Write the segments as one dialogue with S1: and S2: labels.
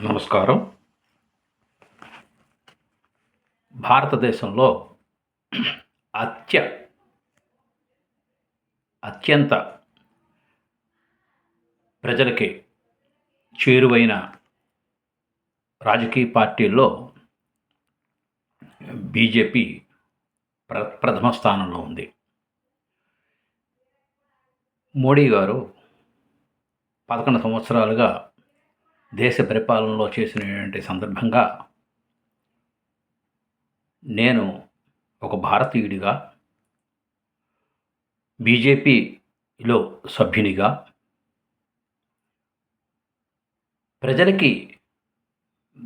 S1: నమస్కారం. భారతదేశంలో అత్య అత్యంత ప్రజలకి చేరువైన రాజకీయ పార్టీల్లో బీజేపీ ప్ర ప్రథమ స్థానంలో ఉంది. మోడీ గారు పదకొండు సంవత్సరాలుగా దేశ పరిపాలనలో చేసినటువంటి సందర్భంగా నేను ఒక భారతీయుడిగా బీజేపీలో సభ్యునిగా ప్రజలకి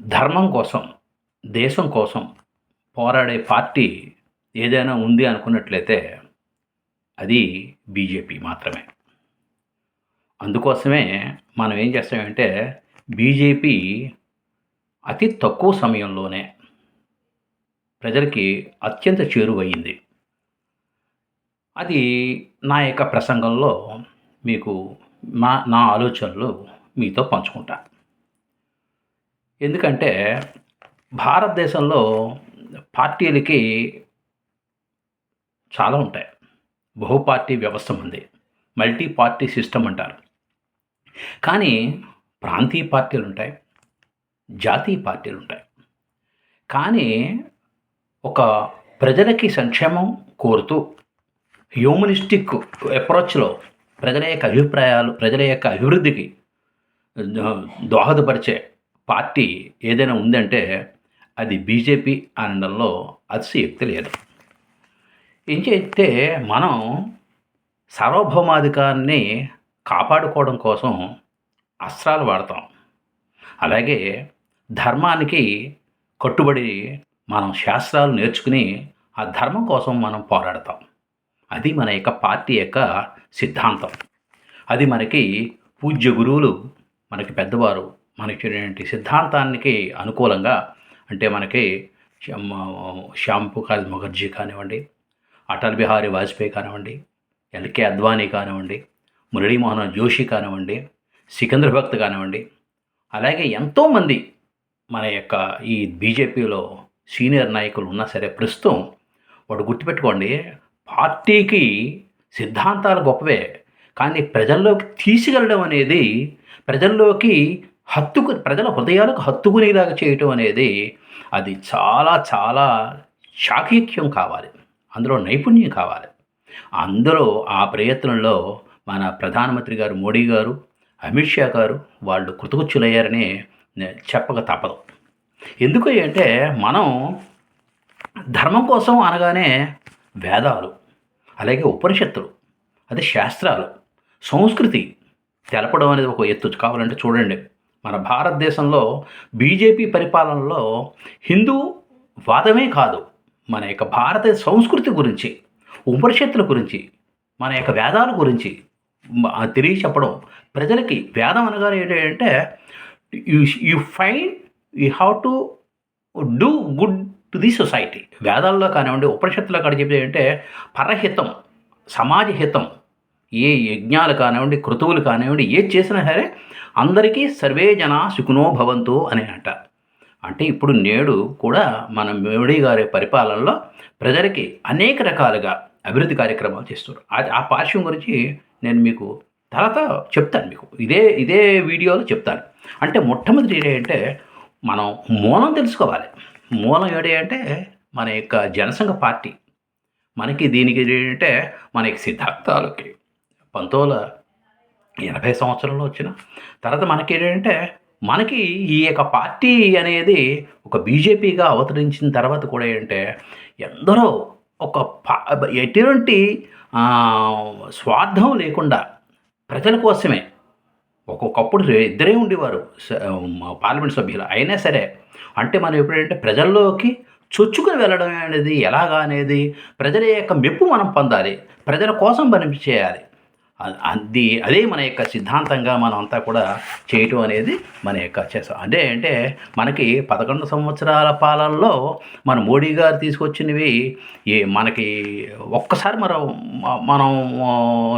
S1: ధర్మం కోసం దేశం కోసం పోరాడే పార్టీ ఏదైనా ఉంది అనుకున్నట్లయితే అది బీజేపీ మాత్రమే. అందుకోసమే మనం ఏం చేస్తామంటే బీజేపీ అతి తక్కువ సమయంలోనే ప్రజలకి అత్యంత చేరువయ్యింది. అది నా యొక్క ప్రసంగంలో మీకు మా నా ఆలోచనలు మీతో పంచుకుంటా. ఎందుకంటే భారతదేశంలో పార్టీలకి చాలా ఉంటాయి. బహుపార్టీ వ్యవస్థ ఉంది. మల్టీ పార్టీ సిస్టమ్ అంటారు. కానీ ప్రాంతీయ పార్టీలు ఉంటాయి జాతీయ పార్టీలు ఉంటాయి కానీ ఒక ప్రజలకి సంక్షేమం కోరుతూ హ్యూమనిస్టిక్ అప్రోచ్లో ప్రజల యొక్క అభిప్రాయాలు ప్రజల యొక్క అభివృద్ధికి దోహదపరిచే పార్టీ ఏదైనా ఉందంటే అది బీజేపీ అనడంలో అతిశయక్తి లేదు. ఏం చేస్తే మనం సార్వభౌమాధికారాన్ని కాపాడుకోవడం కోసం అస్త్రాలు వాడతాం. అలాగే ధర్మానికి కట్టుబడి మనం శాస్త్రాలు నేర్చుకుని ఆ ధర్మం కోసం మనం పోరాడతాం. అది మన యొక్క పార్టీ యొక్క సిద్ధాంతం. అది మనకి పూజ్య గురువులు మనకి పెద్దవారు మనకి సిద్ధాంతానికి అనుకూలంగా అంటే మనకి శ్యామ్- శ్యామ్ ప్రకాష్ ముఖర్జీ కానివ్వండి అటల్ బిహారీ వాజ్పేయి కానివ్వండి ఎల్కే అద్వానీ కానివ్వండి మురళీమోహన్ జోషి కానివ్వండి సికింద్ర భక్త్ కానివ్వండి అలాగే ఎంతోమంది మన యొక్క ఈ బీజేపీలో సీనియర్ నాయకులు ఉన్నా సరే ప్రస్తుతం వాడు గుర్తుపెట్టుకోండి పార్టీకి సిద్ధాంతాలు గొప్పవే కానీ ప్రజల్లోకి తీసుకెళ్ళడం అనేది ప్రజల్లోకి హత్తుకు ప్రజల హృదయాలకు హత్తుకునేలాగా చేయటం అనేది అది చాలా చాలా చాకీక్యం కావాలి అందులో నైపుణ్యం కావాలి. అందులో ఆ ప్రయత్నంలో మన ప్రధానమంత్రి గారు మోడీ గారు అమిత్ షా గారు వాళ్ళు కృతకుచ్చులయ్యారని నే- చెప్పక తప్పదు. ఎందుకు అంటే మనం ధర్మం కోసం అనగానే వేదాలు అలాగే ఉపనిషత్తులు అదే శాస్త్రాలు సంస్కృతి తెలపడం అనేది ఒక ఎత్తు కావాలంటే చూడండి. మన భారతదేశంలో బీజేపీ పరిపాలనలో హిందూ వాదమే కాదు మన యొక్క భారత సంస్కృతి గురించి ఉపనిషత్తుల గురించి మన యొక్క వేదాల గురించి తెలియ చెప్పడం ప్రజలకి వేదం అనగానే ఏంటంటే you you find you have to do good to the society వేదాల్లో కానివ్వండి ఉపనిషత్తులో కాడ చెప్పేది అంటే పరహితం సమాజ హితం ఏ యజ్ఞాలు కానివ్వండి క్రతువులు కానివ్వండి ఏది చేసినా సరే అందరికీ సర్వే జన సుఖునో భవంతు అని అంట. అంటే ఇప్పుడు నేడు కూడా మన మోడీ గారి పరిపాలనలో ప్రజలకి అనేక రకాలుగా అభివృద్ధి కార్యక్రమాలు చేస్తున్నారు. అది ఆ పార్శ్వం గురించి నేను మీకు తర్వాత చెప్తాను మీకు. ఇదే ఇదే వీడియోలో చెప్తాను. అంటే మొట్టమొదటి ఏంటంటే మనం మూలం తెలుసుకోవాలి. మూలం ఏంటంటే అంటే మన యొక్క జనసంఘ పార్టీ. మనకి దీనికి ఏంటంటే మన యొక్క సిద్ధాంతాలకి. పంతొమ్మిది ఎనభై సంవత్సరంలో వచ్చిన తర్వాత మనకి ఏంటంటే మనకి ఈ యొక్క పార్టీ అనేది ఒక బీజేపీగా అవతరించిన తర్వాత కూడా ఏంటంటే ఎందరో ఒక పా- ఎటువంటి స్వార్థం లేకుండా ప్రజల కోసమే. ఒక్కొక్కప్పుడు ఇద్దరే ఉండేవారు. పార్లమెంట్ సభ్యులు అయినా సరే. అంటే మనం ఎప్పుడంటే ప్రజల్లోకి చొచ్చుకుని వెళ్ళడం అనేది ఎలాగా అనేది ప్రజల యొక్క మెప్పు మనం పొందాలి. ప్రజల కోసం పని చేయాలి. అది అదే మన యొక్క సిద్ధాంతంగా మనం అంతా కూడా చేయటం అనేది మన యొక్క చేస్తాం అంటే అంటే మనకి పదకొండు సంవత్సరాల పాలనలో మన మోడీ గారు తీసుకొచ్చినవి ఏ మనకి ఒక్కసారి మనం మనం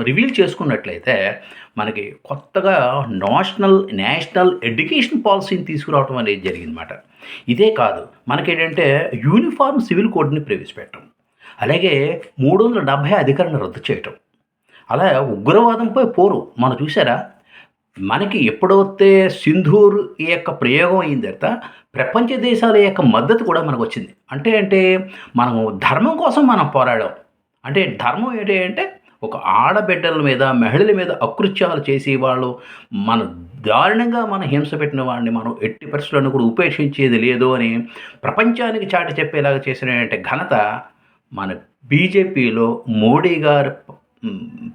S1: రివీల్ చేసుకున్నట్లయితే మనకి కొత్తగా నేషనల్ నేషనల్ ఎడ్యుకేషన్ పాలసీని తీసుకురావడం అనేది జరిగిందన్నమాట. ఇదే కాదు మనకేంటంటే యూనిఫామ్ సివిల్ కోడ్ని ప్రవేశపెట్టడం. అలాగే మూడు వందల డెబ్భై అధికారాన్ని రద్దు చేయటం. అలా ఉగ్రవాదంపై పోరు. మనం చూసారా మనకి ఎప్పుడైతే సింధూర్ ఈ యొక్క ప్రయోగం అయిన తర్వాత ప్రపంచ దేశాల యొక్క మద్దతు కూడా మనకు వచ్చింది. అంటే అంటే మనము ధర్మం కోసం మనం పోరాడాం. అంటే ధర్మం ఏంటి అంటే ఒక ఆడబిడ్డల మీద మహిళల మీద అకృత్యాలు చేసి వాళ్ళు మన దారుణంగా మన హింస పెట్టిన వాడిని మనం ఎట్టి పరిస్థితులను కూడా ఉపేక్షించేది లేదు అని ప్రపంచానికి చాటి చెప్పేలాగా చేసిన ఘనత మన బీజేపీలో మోడీ గారు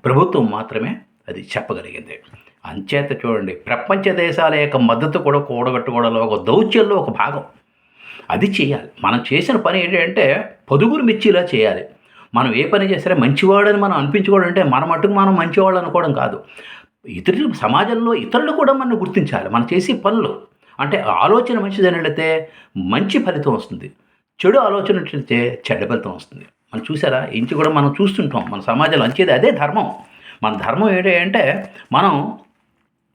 S1: ప్రభుత్వం మాత్రమే అది చెప్పగలిగింది. అంచేత చూడండి ప్రపంచ దేశాల యొక్క మద్దతు కూడా కూడగట్టుకోవడంలో ఒక దౌత్యంలో ఒక భాగం. అది చేయాలి. మనం చేసిన పని ఏంటంటే పొదుగురు మిర్చిలా చేయాలి. మనం ఏ పని చేసినా మంచివాడని మనం అనిపించుకోవడం అంటే మన మట్టుకు మనం మంచివాళ్ళు అనుకోవడం కాదు. ఇతరులు సమాజంలో ఇతరులు కూడా మనం గుర్తించాలి. మనం చేసే పనులు. అంటే ఆలోచన మంచిదని అయితే మంచి ఫలితం వస్తుంది. చెడు ఆలోచన చెడ్డ ఫలితం వస్తుంది. మనం చూసారా? ఇంటి కూడా మనం చూస్తుంటాం. మన సమాజంలో అంచేది అదే ధర్మం. మన ధర్మం ఏంటి అంటే మనం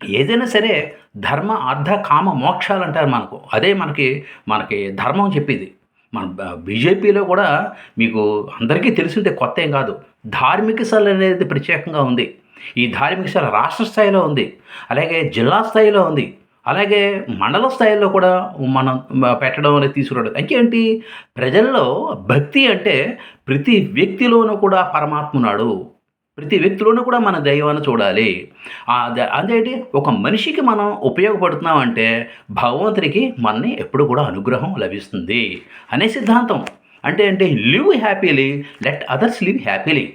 S1: ఏదైనా సరే ధర్మ అర్ధ కామ మోక్షాలు అంటారు మనకు. అదే మనకి మనకి ధర్మం చెప్పేది. మన బీజేపీలో కూడా మీకు అందరికీ తెలిసిందే కొత్త ఏం కాదు. ధార్మిక సభ అనేది ప్రత్యేకంగా ఉంది. ఈ ధార్మిక సభ రాష్ట్ర స్థాయిలో ఉంది. అలాగే జిల్లా స్థాయిలో ఉంది. అలాగే మండల స్థాయిలో కూడా మనం పెట్టడం అనేది తీసుకురావడం అంటే ఏంటి ప్రజల్లో భక్తి అంటే ప్రతి వ్యక్తిలోనూ కూడా పరమాత్మ ఉన్నాడు. ప్రతి వ్యక్తిలోనూ కూడా మన దైవాన్ని చూడాలి. ఆ ద- అదేంటి? ఒక మనిషికి మనం ఉపయోగపడుతున్నాం అంటే భగవంతుడికి మనని ఎప్పుడు కూడా అనుగ్రహం లభిస్తుంది అనే సిద్ధాంతం. అంటే అంటే live happily let others live happily.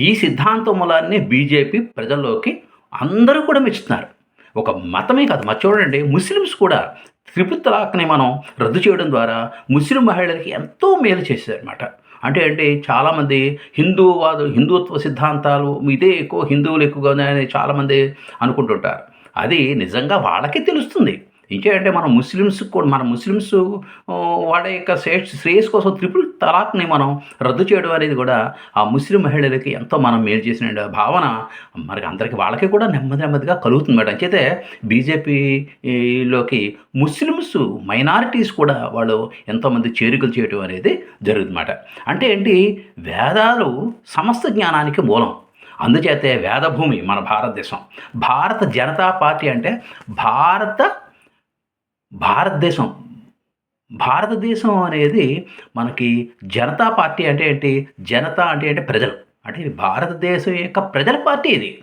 S1: ఈ సిద్ధాంతం మూలాన్ని బీజేపీ ప్రజల్లోకి అందరూ కూడా మెచ్చుతున్నారు. ఒక మతమే కాదు మరి చూడండి ముస్లిమ్స్ కూడా త్రిపుల్ తలాక్ని మనం రద్దు చేయడం ద్వారా ముస్లిం మహిళలకి ఎంతో మేలు చేశారన్నమాట. అంటే అంటే చాలామంది హిందూవాదు హిందుత్వ సిద్ధాంతాలు ఇదే ఎక్కువ హిందువులు ఎక్కువగా ఉన్నాయని చాలామంది అనుకుంటుంటారు. అది నిజంగా వాళ్ళకే తెలుస్తుంది. ఇంకేంటంటే మన ముస్లిమ్స్ కూడా మన ముస్లిమ్స్ వాడి వాళ్ళ యొక్క శ్రేష్ శ్రేయస్ కోసం త్రిపుల్ తలాక్ని మనం రద్దు చేయడం అనేది కూడా ఆ ముస్లిం మహిళలకి ఎంతో మనం మేలు చేసిన భావన. మనకి అందరికి వాళ్ళకి కూడా నెమ్మది నెమ్మదిగా కలుగుతుంది మేడం. అంచేతే బీజేపీలోకి ముస్లిమ్స్ మైనారిటీస్ కూడా వాళ్ళు ఎంతోమంది చేరికలు చేయడం అనేది జరుగుతుందన్నమాట అంటే ఏంటి? వేదాలు సమస్త జ్ఞానానికి మూలం. అందుచేతే వేదభూమి మన భారతదేశం. భారత జనతా పార్టీ అంటే భారత భారతదేశం. భారతదేశం అనేది మనకి జనతా పార్టీ అంటే ఏంటి? జనతా అంటే ఏంటి? ప్రజలు. అంటే ఇది భారతదేశం యొక్క ప్రజల పార్టీ ఇది.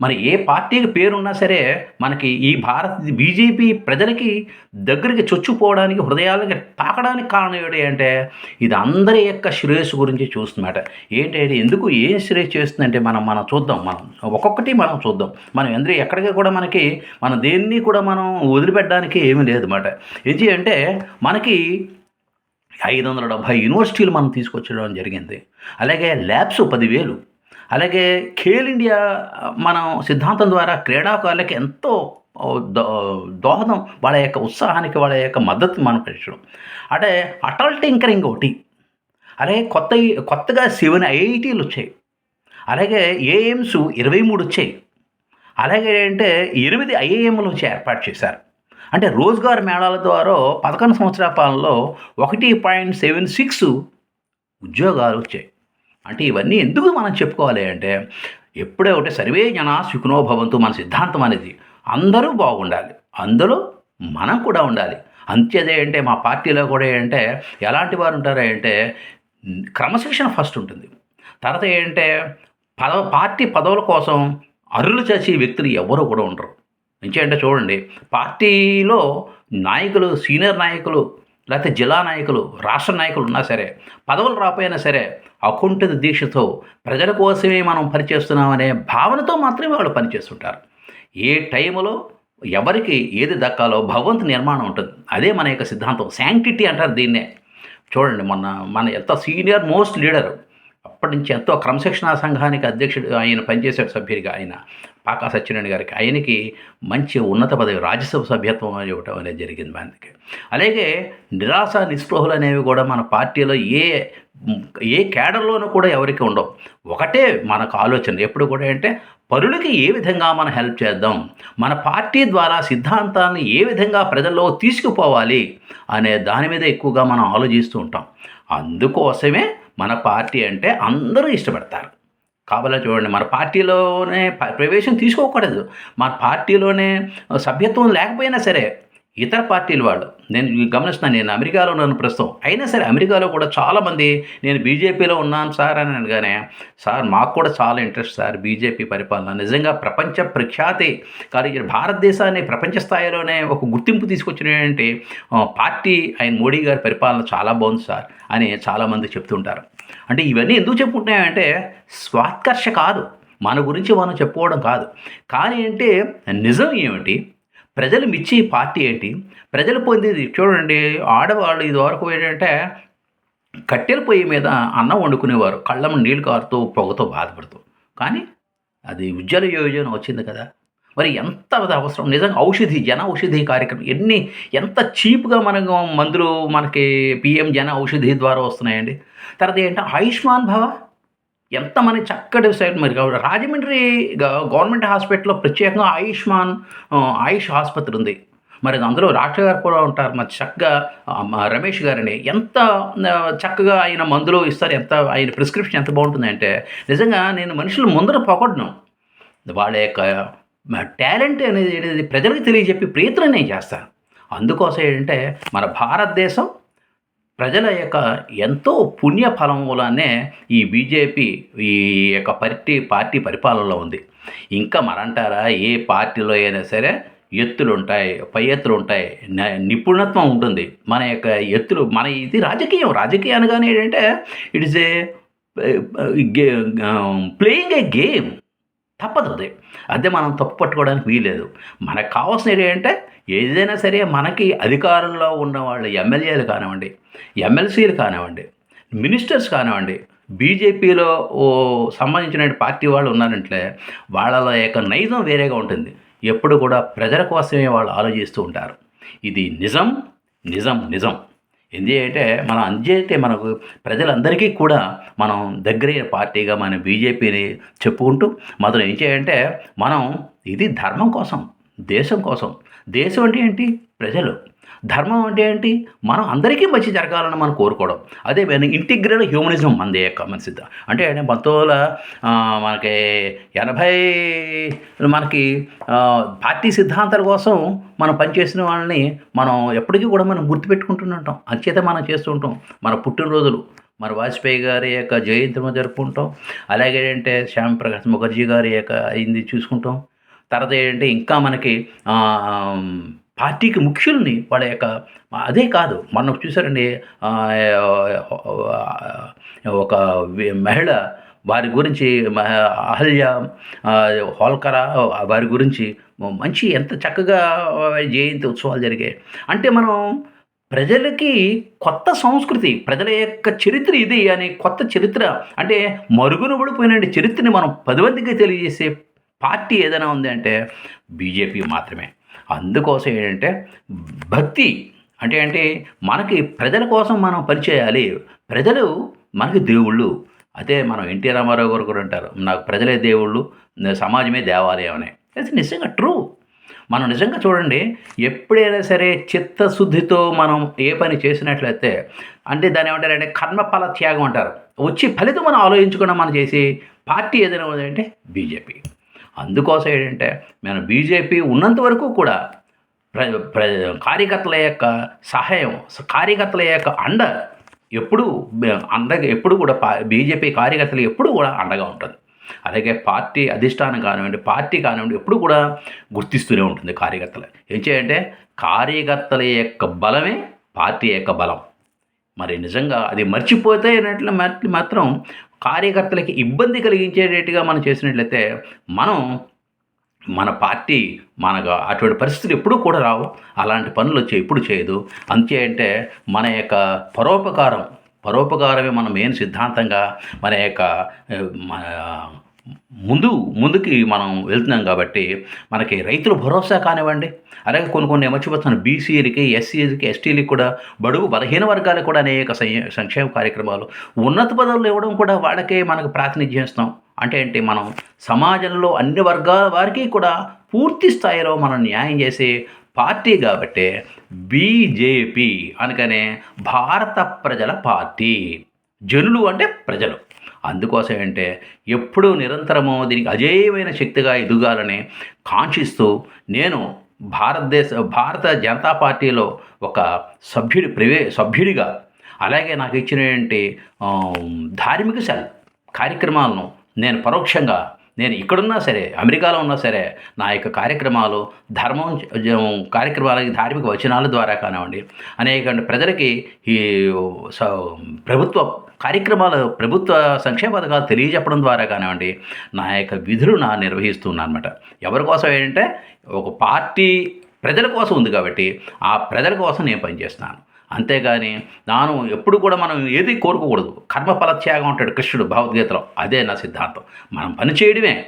S1: మరి ఏ పార్టీకి పేరున్నా సరే మనకి ఈ భారత్ బీజేపీ ప్రజలకి దగ్గరికి చొచ్చుపోవడానికి హృదయాలకి తాకడానికి కారణం ఏంటి అంటే ఇది అందరి యొక్క శ్రేయస్సు గురించి చూస్తున్నమాట ఏంటంటే ఎందుకు ఏం శ్రేయస్ చేస్తుందంటే మనం మనం చూద్దాం మనం ఒక్కొక్కటి మనం చూద్దాం. మనం ఎందుకు ఎక్కడికి కూడా మనకి మన దేన్ని కూడా మనం వదిలిపెట్టడానికి ఏమీ లేదు ఏంటి అంటే మనకి ఐదు వందల డెబ్భై యూనివర్సిటీలు మనం తీసుకొచ్చడం జరిగింది. అలాగే ల్యాబ్స్ పదివేలు. అలాగే ఖేల్ ఇండియా మనం సిద్ధాంతం ద్వారా క్రీడాకారులకి ఎంతో దో- దోహదం వాళ్ళ యొక్క ఉత్సాహానికి వాళ్ళ యొక్క మద్దతు మనం పెంచడం. అంటే అటల్ టింకరింగ్ ఒకటి అలాగే కొత్త కొత్తగా సెవెన్ ఐఐటీలు వచ్చాయి. అలాగే ఏఎమ్స్ ఇరవై మూడు వచ్చాయి. అలాగే అంటే ఎనిమిది ఐఏఎంలు వచ్చి ఏర్పాటు చేశారు. అంటే రోజ్గార్ మేళాల ద్వారా పదకొండు సంవత్సరాల పాలనలో ఒకటి పాయింట్ సెవెన్ సిక్స్ ఉద్యోగాలు వచ్చాయి. అంటే ఇవన్నీ ఎందుకు మనం చెప్పుకోవాలి అంటే ఎప్పుడే ఒకటి సర్వే జన సుఖనో భవంతు మన సిద్ధాంతం అనేది అందరూ బాగుండాలి. అందులో మనం కూడా ఉండాలి. అంతేదే అంటే మా పార్టీలో కూడా ఏంటంటే ఎలాంటి వారు ఉంటారు అంటే క్రమశిక్షణ ఫస్ట్ ఉంటుంది. తర్వాత ఏంటంటే పదవ పార్టీ పదవుల కోసం అరులు చేసే వ్యక్తులు ఎవరు కూడా ఉండరు. ఎందుకంటే చూడండి పార్టీలో నాయకులు సీనియర్ నాయకులు లేకపోతే జిల్లా నాయకులు రాష్ట్ర నాయకులు ఉన్నా సరే పదవులు రాపోయినా సరే అకుంఠిత దీక్షతో ప్రజల కోసమే మనం పనిచేస్తున్నామనే భావనతో మాత్రమే వాళ్ళు పనిచేస్తుంటారు. ఏ టైంలో ఎవరికి ఏది దక్కాలో భగవంతు నిర్మాణం ఉంటుంది. అదే మన యొక్క సిద్ధాంతం. శాంక్టిటీ అంటారు దీన్నే. చూడండి మొన్న మన ఎంత సీనియర్ మోస్ట్ లీడర్ అప్పటి నుంచి ఎంతో క్రమశిక్షణా సంఘానికి అధ్యక్షుడు ఆయన పనిచేసే సభ్యుడిగా ఆయన. పాకా సత్యనారాయణ గారికి ఆయనకి మంచి ఉన్నత పదవి రాజ్యసభ సభ్యత్వం ఇవ్వటం అనేది జరిగింది మనకి అలాగే నిరాశ నిస్పృహలు అనేవి కూడా మన పార్టీలో ఏ ఏ కేడర్లోనూ కూడా ఎవరికి ఉండవు. ఒకటే మనకు ఆలోచన ఎప్పుడు కూడా అంటే పరులకి ఏ విధంగా మనం హెల్ప్ చేద్దాం మన పార్టీ ద్వారా సిద్ధాంతాన్ని ఏ విధంగా ప్రజల్లో తీసుకుపోవాలి అనే దాని మీద ఎక్కువగా మనం ఆలోచిస్తూ ఉంటాం. అందుకోసమే మన పార్టీ అంటే అందరూ ఇష్టపడతారు. కావాలో చూడండి. మన పార్టీలోనే ప్రవేశం తీసుకోకూడదు. మన పార్టీలోనే సభ్యత్వం లేకపోయినా సరే ఇతర పార్టీల వాళ్ళు నేను గమనిస్తున్నాను నేను అమెరికాలో ఉన్నాను ప్రస్తుతం. అయినా సరే అమెరికాలో కూడా చాలామంది నేను బీజేపీలో ఉన్నాను సార్ అని అనగానే సార్ మాకు కూడా చాలా ఇంట్రెస్ట్ సార్ బీజేపీ పరిపాలన. నిజంగా ప్రపంచ ప్రఖ్యాతి కానీ భారతదేశాన్ని ప్రపంచ స్థాయిలోనే ఒక గుర్తింపు తీసుకొచ్చినటువంటి ఆ, పార్టీ ఆయన మోడీ గారి పరిపాలన చాలా బాగుంది సార్ అని చాలామంది చెప్తుంటారు. అంటే ఇవన్నీ ఎందుకు చెప్పుకుంటున్నాయంటే స్వాత్కర్ష కాదు. మన గురించి మనం చెప్పుకోవడం కాదు. కానీ అంటే నిజం ఏమిటి? ప్రజలు మిచ్చి పార్టీ ఏంటి? ప్రజలు పొందేది చూడండి ఆడవాళ్ళు ఇదివరకు ఏంటంటే కట్టెల పొయ్యి మీద అన్నం వండుకునేవారు. కళ్ళము నీళ్ళు కారుతూ పొగతో బాధపడుతూ. కానీ అది ఉజ్వల యోజన వచ్చింది కదా. మరి ఎంత అవసరం? నిజంగా ఔషధి జన ఔషధి కార్యక్రమం ఎన్ని ఎంత చీప్గా మనకు మందులు మనకి పిఎం జన ఔషధి ద్వారా వస్తున్నాయండి. తర్వాత ఏంటంటే ఆయుష్మాన్ భవ ఎంత మన చక్కటి సైడ్ మరి కాబట్టి రాజమండ్రి గ- గవర్నమెంట్ హాస్పిటల్లో ప్రత్యేకంగా ఆయుష్మాన్ ఆయుష్ ఆసుపత్రి ఉంది. మరి అందులో డాక్టర్ గారు కూడా ఉంటారు. మరి చక్కగా రమేష్ గారిని ఎంత చక్కగా ఆయన మందులు ఇస్తారు ఎంత ఆయన ప్రిస్క్రిప్షన్ ఎంత బాగుంటుంది అంటే నిజంగా నేను మనుషులు ముందర పొగడను వాళ్ళ యొక్క టాలెంట్ అనేది ప్రజలకు తెలియజెప్పి ప్రయత్నం నేను చేస్తాను. అందుకోసం ఏంటంటే మన భారతదేశం ప్రజల యొక్క ఎంతో పుణ్య ఫలం ఈ బీజేపీ ఈ యొక్క పార్టీ పార్టీ పరిపాలనలో ఉంది. ఇంకా మరంటారా ఏ పార్టీలో అయినా సరే ఎత్తులు ఉంటాయి పై ఎత్తులు ఉంటాయి నిపుణత్వం ఉంటుంది. మన యొక్క ఎత్తులు మన ఇది రాజకీయం. రాజకీయం అనగానే ఏంటంటే it is a playing a game తప్పదు అది. అదే మనం తప్పు పట్టుకోవడానికి వీలేదు మనకు కావాల్సినవి ఏంటంటే ఏదైనా సరే మనకి అధికారంలో ఉన్న వాళ్ళు ఎమ్మెల్యేలు కానివ్వండి ఎమ్మెల్సీలు కానివ్వండి మినిస్టర్స్ కానివ్వండి బీజేపీలో ఓ సంబంధించిన పార్టీ వాళ్ళు ఉన్నారంటే వాళ్ళ యొక్క నైజం వేరేగా ఉంటుంది. ఎప్పుడు కూడా ప్రజల కోసమే వాళ్ళు ఆలోచిస్తూ ఉంటారు. ఇది నిజం నిజం నిజం. ఎందుకంటే మనం అందేతే మనకు ప్రజలందరికీ కూడా మనం దగ్గరైన పార్టీగా మన బీజేపీని చెప్పుకుంటూ మొదలు ఏం చేయాలంటే మనం ఇది ధర్మం కోసం దేశం కోసం. దేశం అంటే ఏంటి? ప్రజలు. ధర్మం అంటే ఏంటి? మనం అందరికీ మంచి జరగాలని మనం కోరుకోవడం. అదే ఇంటిగ్రల్ హ్యూమనిజం మనది యొక్క మన సిద్ధ. అంటే పంతొమ్మిది వందల మనకి ఎనభై మనకి పార్టీ సిద్ధాంతాల కోసం మనం పనిచేసిన వాళ్ళని మనం ఎప్పటికీ కూడా మనం గుర్తుపెట్టుకుంటూనే ఉంటాం అంచేత మనం చేస్తూ ఉంటాం. మన పుట్టినరోజులు. మన వాజ్పేయి గారి యొక్క జయంతిని జరుపుకుంటాం. అలాగే అంటే శ్యామ్ ప్రకాష్ ముఖర్జీ గారి యొక్క అయింది చూసుకుంటాం. తర్వాత ఏంటంటే ఇంకా మనకి పార్టీకి ముఖ్యుల్ని వాళ్ళ యొక్క అదే కాదు మనం చూసారండి ఒక మహిళ వారి గురించి అహల్య హోల్కర వారి గురించి మంచి ఎంత చక్కగా జయంతి ఉత్సవాలు జరిగాయి. అంటే మనం ప్రజలకి కొత్త సంస్కృతి ప్రజల యొక్క చరిత్ర ఇది అని కొత్త చరిత్ర అంటే మరుగున పడిపోయిన చరిత్రని మనం పది తెలియజేసే పార్టీ ఏదైనా ఉంది అంటే బీజేపీ మాత్రమే. అందుకోసం ఏంటంటే భక్తి అంటే అంటే మనకి ప్రజల కోసం మనం పనిచేయాలి ప్రజలు మనకి దేవుళ్ళు. అదే మనం ఎన్టీ రామారావు గారు కూడా అంటారు నాకు ప్రజలే దేవుళ్ళు సమాజమే దేవాలయం అని. అది నిజంగా ట్రూ మనం నిజంగా చూడండి ఎప్పుడైనా సరే చిత్తశుద్ధితో మనం ఏ పని చేసినట్లయితే అంటే దాన్ని ఏమంటారంటే కర్మఫల త్యాగం అంటారు. వచ్చి ఫలితం మనం ఆలోచించకుండా మనం చేసి పార్టీ ఏదైనా ఉందంటే బీజేపీ. అందుకోసం ఏంటంటే మన బీజేపీ ఉన్నంత వరకు కూడా ప్ర ప్ర కార్యకర్తల యొక్క సహాయం కార్యకర్తల యొక్క అండ ఎప్పుడు అండగా ఎప్పుడు కూడా పా బీజేపీ కార్యకర్తలు ఎప్పుడు కూడా అండగా ఉంటుంది. అలాగే పార్టీ అధిష్టానం కానివ్వండి పార్టీ కానివ్వండి ఎప్పుడు కూడా గుర్తిస్తూనే ఉంటుంది కార్యకర్తలు. ఏం చేయంటే కార్యకర్తల యొక్క బలమే పార్టీ యొక్క బలం. మరి నిజంగా అది మర్చిపోతే మాత్రం కార్యకర్తలకి ఇబ్బంది కలిగించేటట్టుగా మనం చేసినట్లయితే మనం మన పార్టీ మనకు అటువంటి పరిస్థితులు ఎప్పుడూ కూడా రావు. అలాంటి పనులు వచ్చి ఎప్పుడు చేయదు. అంతే అంటే మన యొక్క పరోపకారం పరోపకారమే మన మెయిన్ సిద్ధాంతంగా మన యొక్క మన ముందు ముందుకి మనం వెళ్తున్నాం కాబట్టి మనకి రైతులు భరోసా కానివ్వండి. అలాగే కొన్ని కొన్ని మర్చిపోతున్నాను బీసీలకి ఎస్సీలకి ఎస్టీలకి కూడా బడుగు బలహీన వర్గాలకు కూడా అనేక సంక్షేమ కార్యక్రమాలు ఉన్నత పదవులు ఇవ్వడం కూడా వాళ్ళకే మనకు ప్రాతినిధ్యం ఇస్తాం అంటే ఏంటి? మనం సమాజంలో అన్ని వర్గాల వారికి కూడా పూర్తి స్థాయిలో మనం న్యాయం చేసే పార్టీ కాబట్టి బీజేపీ అనగానే భారత ప్రజల పార్టీ. జనులు అంటే ప్రజలు. అందుకోసం అంటే ఎప్పుడూ నిరంతరము దీనికి అజేయమైన శక్తిగా ఎదుగాలని కాంక్షిస్తూ నేను భారతదేశ భారత జనతా పార్టీలో ఒక సభ్యుడి ప్రవే సభ్యుడిగా అలాగే నాకు ఇచ్చినటువంటి ఏంటి ధార్మిక సెల్ కార్యక్రమాలను నేను పరోక్షంగా నేను ఇక్కడున్నా సరే అమెరికాలో ఉన్నా సరే నా యొక్క కార్యక్రమాలు ధర్మం కార్యక్రమాలకి ధార్మిక వచనాల ద్వారా కానివ్వండి అనేక ప్రజలకి ఈ స- ప్రభుత్వ కార్యక్రమాలు ప్రభుత్వ సంక్షేమ పథకాలు తెలియజెప్పడం ద్వారా కానివ్వండి నా యొక్క విధులు నా నిర్వహిస్తున్నాను అనమాట ఎవరి కోసం ఏంటంటే ఒక పార్టీ ప్రజల కోసం ఉంది కాబట్టి ఆ ప్రజల కోసం నేను పనిచేస్తున్నాను. అంతేగాని నాను ఎప్పుడు కూడా మనం ఏది కోరుకోకూడదు. కర్మఫల త్యాగం అంటాడు కృష్ణుడు భగవద్గీతలో. అదే నా సిద్ధాంతం. మనం పని చేయడమే.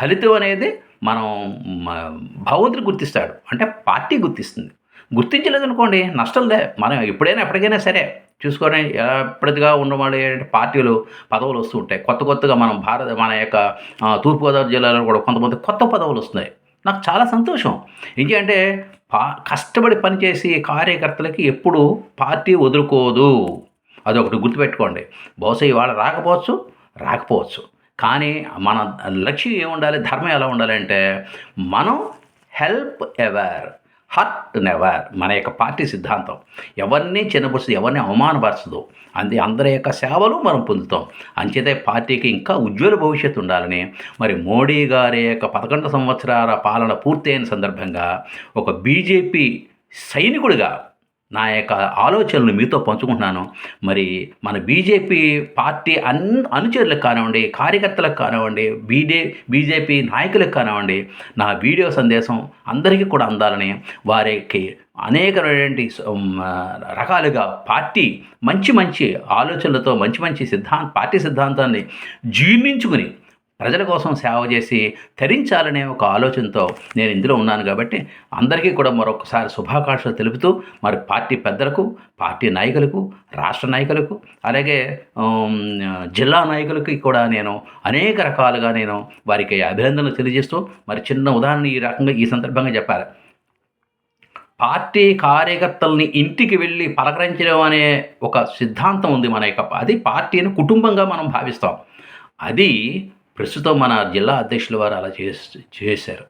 S1: ఫలితం అనేది మనం మ- భగవంతుడు గుర్తిస్తాడు. అంటే పార్టీ గుర్తిస్తుంది. గుర్తించలేదనుకోండి నష్టంలే. మనం ఎప్పుడైనా ఎప్పటికైనా సరే చూసుకొని ఎప్పటిగా ఉన్నవాళ్ళు ఏంటంటే పార్టీలు పదవులు వస్తూ ఉంటాయి. కొత్త కొత్తగా మనం భారత మన యొక్క తూర్పుగోదావరి జిల్లాలో కూడా కొంతమంది కొత్త పదవులు వస్తున్నాయి. నాకు చాలా సంతోషం. ఏంటంటే పా కష్టపడి పనిచేసి కార్యకర్తలకి ఎప్పుడు పార్టీ వదులుకోదు. అదొకటి గుర్తుపెట్టుకోండి. బహుశా ఇవాళ రాకపోవచ్చు రాకపోవచ్చు. కానీ మన లక్ష్యం ఏముండాలి ధర్మం ఎలా ఉండాలి అంటే మనం హెల్ప్ ఎవర్. హర్ట్ నెవర్ మన యొక్క పార్టీ సిద్ధాంతం. ఎవరిని చిన్నపరుస్తుంది ఎవరిని అవమానపరచదు. అంది అందరి యొక్క సేవలు మనం పొందుతాం. అంచేతే పార్టీకి ఇంకా ఉజ్వల భవిష్యత్తు ఉండాలని. మరి మోడీ గారి యొక్క పదకొండు సంవత్సరాల పాలన పూర్తయిన సందర్భంగా ఒక బీజేపీ సైనికుడిగా నా యొక్క ఆలోచనలు మీతో పంచుకుంటున్నాను. మరి మన బీజేపీ పార్టీ అన్ అనుచరులకు కానివ్వండి కార్యకర్తలకు కానివ్వండి బీజే బీజేపీ నాయకులకు కానివ్వండి నా వీడియో సందేశం అందరికీ కూడా అందాలని వారికి అనేకమైనటువంటి రకాలుగా పార్టీ మంచి మంచి ఆలోచనలతో మంచి మంచి సిద్ధాంత పార్టీ సిద్ధాంతాన్ని జీర్ణించుకుని ప్రజల కోసం సేవ చేసి తరించాలనే ఒక ఆలోచనతో నేను ఇందులో ఉన్నాను కాబట్టి అందరికీ కూడా మరొకసారి శుభాకాంక్షలు తెలుపుతూ మరి పార్టీ పెద్దలకు పార్టీ నాయకులకు రాష్ట్ర నాయకులకు అలాగే జిల్లా నాయకులకి కూడా నేను అనేక రకాలుగా నేను వారికి అభినందనలు తెలియజేస్తూ మరి చిన్న ఉదాహరణ ఈ రకంగా ఈ సందర్భంగా చెప్పాలి. పార్టీ కార్యకర్తల్ని ఇంటికి వెళ్ళి పలకరించడం అనే ఒక సిద్ధాంతం ఉంది మన యొక్క అది పార్టీని కుటుంబంగా మనం భావిస్తాం. అది ప్రస్తుతం మన జిల్లా అధ్యక్షుల వారు అలా చేసి చేశారు.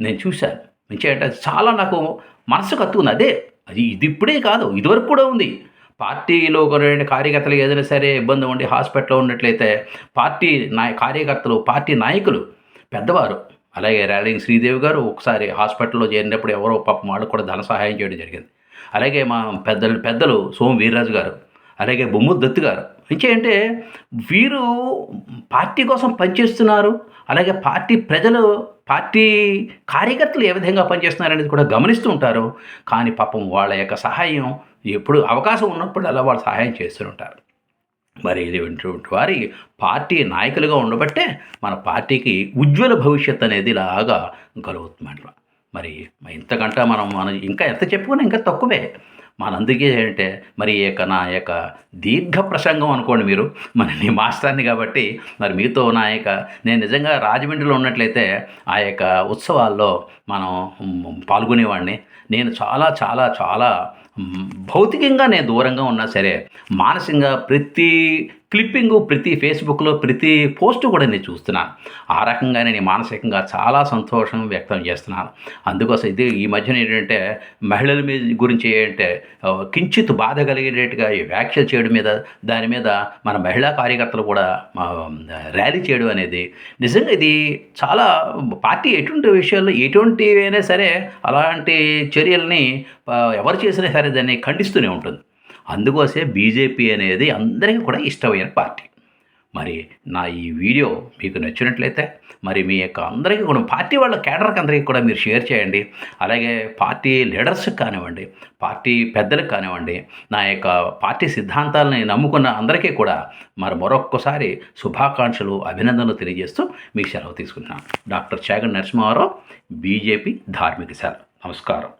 S1: నేను చూశాను. అంటే చాలా నాకు మనసుకు హత్తుకుంది అదే అది ఇది ఇప్పుడే కాదు ఇదివరకు కూడా ఉంది. పార్టీలో కొన్ని కార్యకర్తలు ఏదైనా సరే ఇబ్బంది ఉండి హాస్పిటల్లో ఉన్నట్లయితే పార్టీ నాయ కార్యకర్తలు పార్టీ నాయకులు పెద్దవారు అలాగే ర్యాలింగ్ శ్రీదేవి గారు ఒకసారి హాస్పిటల్లో చేరినప్పుడు ఎవరో పాపం వాళ్ళు కూడా ధన సహాయం చేయడం జరిగింది. అలాగే మా పెద్దలు పెద్దలు సోము వీర్రాజు గారు అలాగే బొమ్ము దత్తు గారు అంటే వీరు పార్టీ కోసం పనిచేస్తున్నారు అలాగే పార్టీ ప్రజలు పార్టీ కార్యకర్తలు ఏ విధంగా పనిచేస్తున్నారు అనేది కూడా గమనిస్తూ ఉంటారు. కానీ పాపం వాళ్ళ యొక్క సహాయం ఎప్పుడు అవకాశం ఉన్నప్పుడు అలా వాళ్ళు సహాయం చేస్తుంటారు మరి ఇటువంటి వారి పార్టీ నాయకులుగా ఉండబట్టే మన పార్టీకి ఉజ్వల భవిష్యత్ అనేది ఇలాగా కలుగుతుందన్నమాట మరి ఇంతకంటే మనం మనం ఇంకా ఎంత చెప్పుకున్నా ఇంకా తక్కువే. మనందుకే అంటే మరి ఈ యొక్క నా యొక్క దీర్ఘ ప్రసంగం అనుకోండి మీరు. మరి నీ మాస్టర్ని కాబట్టి మరి మీతో నా యొక్క నేను నిజంగా రాజమండ్రిలో ఉన్నట్లయితే ఆ యొక్క ఉత్సవాల్లో మనం పాల్గొనేవాడిని నేను చాలా చాలా చాలా భౌతికంగా నేను దూరంగా ఉన్నా సరే మానసికంగా ప్రతి క్లిప్పింగు ప్రతి ఫేస్బుక్లో ప్రతి పోస్టు కూడా నేను చూస్తున్నాను. ఆ రకంగానే నేను మానసికంగా చాలా సంతోషం వ్యక్తం చేస్తున్నాను. అందుకోసం ఇది ఈ మధ్యన ఏంటంటే మహిళల మీద గురించి ఏంటంటే కించిత్ బాధ కలిగేటట్టుగా ఈ వ్యాఖ్యలు చేయడం మీద దాని మీద మన మహిళా కార్యకర్తలు కూడా ర్యాలీ చేయడం అనేది నిజంగా ఇది చాలా పార్టీ ఎటువంటి విషయాల్లో ఎటువంటివైనా సరే అలాంటి చర్యల్ని ఎవరు చేసినా సరే దాన్ని ఖండిస్తూనే ఉంటుంది. అందుకోసే బీజేపీ అనేది అందరికీ కూడా ఇష్టమైన పార్టీ. మరి నా ఈ వీడియో మీకు నచ్చినట్లయితే మరి మీ యొక్క అందరికీ కూడా పార్టీ వాళ్ళ కేడర్కి అందరికీ కూడా మీరు షేర్ చేయండి. అలాగే పార్టీ లీడర్స్కి కానివ్వండి పార్టీ పెద్దలకు కానివ్వండి నా యొక్క పార్టీ సిద్ధాంతాలని నమ్ముకున్న అందరికీ కూడా మరి మరొక్కసారి శుభాకాంక్షలు అభినందనలు తెలియజేస్తూ మీకు సెలవు తీసుకుంటున్నాను. డాక్టర్ చాగన్ నరసింహారావు బీజేపీ ధార్మిక శాల. నమస్కారం.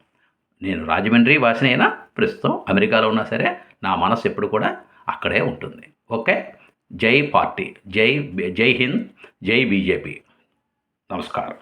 S1: నేను రాజమండ్రి వాసినైనా ప్రస్తుతం అమెరికాలో ఉన్నా సరే నా మనసు ఎప్పుడు కూడా అక్కడే ఉంటుంది. ఓకే? జై పార్టీ. జై జై హింద్ జై బీజేపీ. నమస్కారం.